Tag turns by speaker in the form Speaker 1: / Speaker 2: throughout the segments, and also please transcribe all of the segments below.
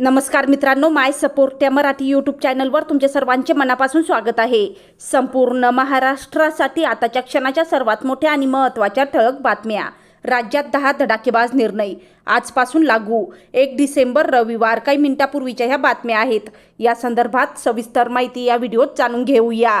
Speaker 1: नमस्कार मित्रांनो माय सपोर्ट या मराठी यूट्यूब चॅनलवर तुमच्या सर्वांचे मनापासून स्वागत आहे. संपूर्ण महाराष्ट्रासाठी आताच्या क्षणाच्या सर्वात मोठ्या आणि महत्त्वाच्या ठळक बातम्या. राज्यात दहा धडाकेबाज निर्णय आजपासून लागू. एक डिसेंबर रविवार काही मिनिटापूर्वीच्या ह्या बातम्या आहेत. या संदर्भात सविस्तर माहिती या व्हिडिओत जाणून घेऊया.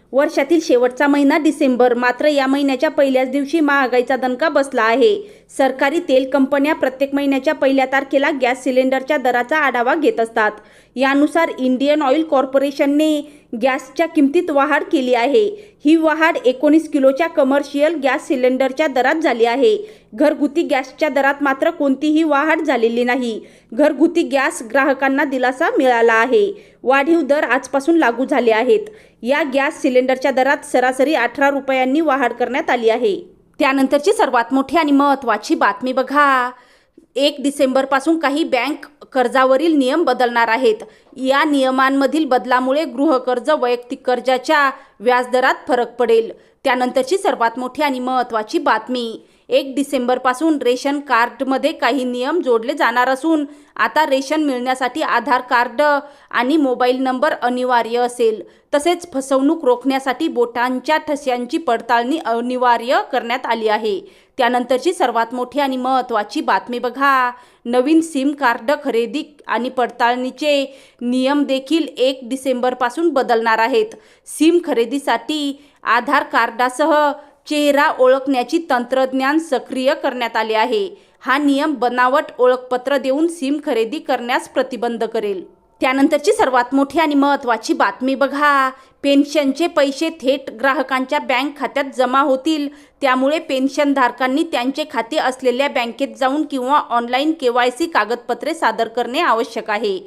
Speaker 1: वर्षातील शेवटचा महिना डिसेंबर मात्र या महिन्याच्या पहिल्याच दिवशी महागाईचा दणका बसला आहे. सरकारी तेल कंपन्या प्रत्येक महिन्याच्या पहिल्या तारखेला गॅस सिलेंडरच्या दराचा आढावा घेत असतात. यानुसार इंडियन ऑइल कॉर्पोरेशनने गॅसच्या किमतीत वाढ केली आहे. ही वाढ एकोणीस किलोच्या कमर्शियल गॅस सिलेंडरच्या दरात झाली आहे. घरगुती गॅसच्या दरात मात्र कोणतीही वाढ झालेली नाही. घरगुती गॅस ग्राहकांना दिलासा मिळाला आहे. वाढीव दर आजपासून लागू झाले आहेत. या गॅस सिलेंडरच्या दरात सरासरी अठरा रुपयांनी वाढ करण्यात आली आहे. त्यानंतरची सर्वात मोठी आणि महत्त्वाची बातमी बघा. एक डिसेंबरपासून काही बँक कर्जावरील नियम बदलणार आहेत. या नियमांमधील बदलामुळे गृहकर्ज वैयक्तिक कर्जाच्या व्याजदरात फरक पडेल. त्यानंतरची सर्वात मोठी आणि महत्त्वाची बातमी. एक डिसेंबरपासून रेशन कार्डमध्ये काही नियम जोडले जाणार असून आता रेशन मिळण्यासाठी आधार कार्ड आणि मोबाईल नंबर अनिवार्य असेल. तसेच फसवणूक रोखण्यासाठी बोटांच्या ठस्यांची पडताळणी अनिवार्य करण्यात आली आहे. त्यानंतरची सर्वात मोठी आणि महत्त्वाची बातमी बघा. नवीन सिम कार्ड खरेदी आणि पडताळणीचे नियम देखील एक डिसेंबरपासून बदलणार आहेत. सिम खरेदीसाठी आधार कार्डासह चेहरा ओळखण्याची तंत्रज्ञान सक्रिय करण्यात आले आहे. हा नियम बनावट ओळखपत्र देऊन सिम खरेदी करण्यास प्रतिबंध करेल. त्यानंतरची सर्वात मोठी आणि महत्त्वाची बातमी बघा. पेन्शनचे पैसे थेट ग्राहकांच्या बँक खात्यात जमा होतील. त्यामुळे पेन्शनधारकांनी त्यांचे खाते असलेल्या बँकेत जाऊन किंवा ऑनलाईन के वाय सी कागदपत्रे सादर करणे आवश्यक आहे.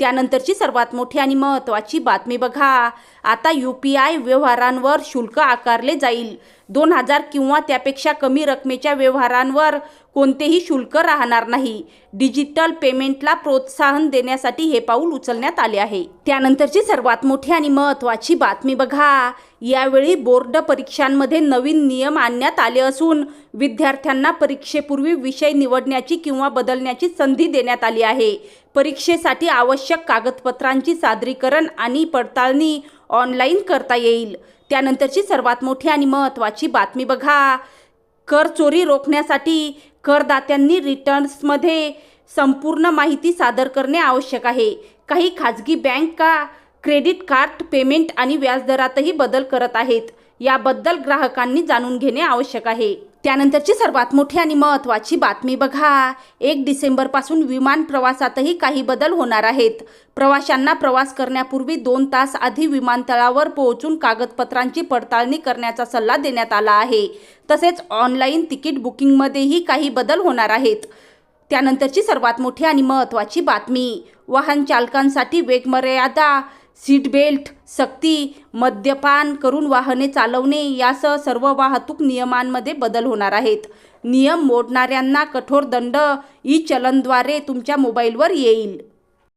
Speaker 1: त्यानंतरची सर्वात मोठी आणि महत्त्वाची बातमी बघा. आता यू पी आय व्यवहारांवर शुल्क आकारले जाईल. दोन हजार किंवा त्यापेक्षा कमी रकमेच्या व्यवहारांवर कोणतेही शुल्क राहणार नाही. डिजिटल पेमेंटला प्रोत्साहन देण्यासाठी हे पाऊल उचलण्यात आले आहे. त्यानंतरची सर्वात मोठी आणि महत्त्वाची बातमी बघा. यावेळी बोर्ड परीक्षांमध्ये नवीन नियम आणण्यात आले असून विद्यार्थ्यांना परीक्षेपूर्वी विषय निवडण्याची किंवा बदलण्याची संधी देण्यात आली आहे. परीक्षेसाठी आवश्यक कागदपत्रांची सादरीकरण आणि पडताळणी ऑनलाईन करता येईल. त्यानंतरची सर्वात मोठी आणि महत्त्वाची बातमी बघा. कर चोरी रोखण्यासाठी करदात्यांनी रिटर्न्समध्ये संपूर्ण माहिती सादर करणे आवश्यक आहे. काही खाजगी बँका क्रेडिट कार्ड पेमेंट आणि व्याजदरातही बदल करत आहेत. याबद्दल ग्राहकांनी जाणून घेणे आवश्यक आहे. त्यानंतरची सर्वात मोठी आणि महत्त्वाची बातमी बघा. एक डिसेंबरपासून विमान प्रवासातही काही बदल होणार आहेत. प्रवाशांना प्रवास करण्यापूर्वी दोन तास आधी विमानतळावर पोहोचून कागदपत्रांची पडताळणी करण्याचा सल्ला देण्यात आला आहे. तसेच ऑनलाईन तिकीट बुकिंगमध्येही काही बदल होणार आहेत. त्यानंतरची सर्वात मोठी आणि महत्त्वाची बातमी वाहन चालकांसाठी वेगमर्यादा सीटबेल्ट सक्ती मद्यपान करून वाहने चालवणे यासह सर्व वाहतूक नियमांमध्ये बदल होणार आहेत. नियम मोडणाऱ्यांना कठोर दंड ई चलनद्वारे तुमच्या मोबाईलवर येईल.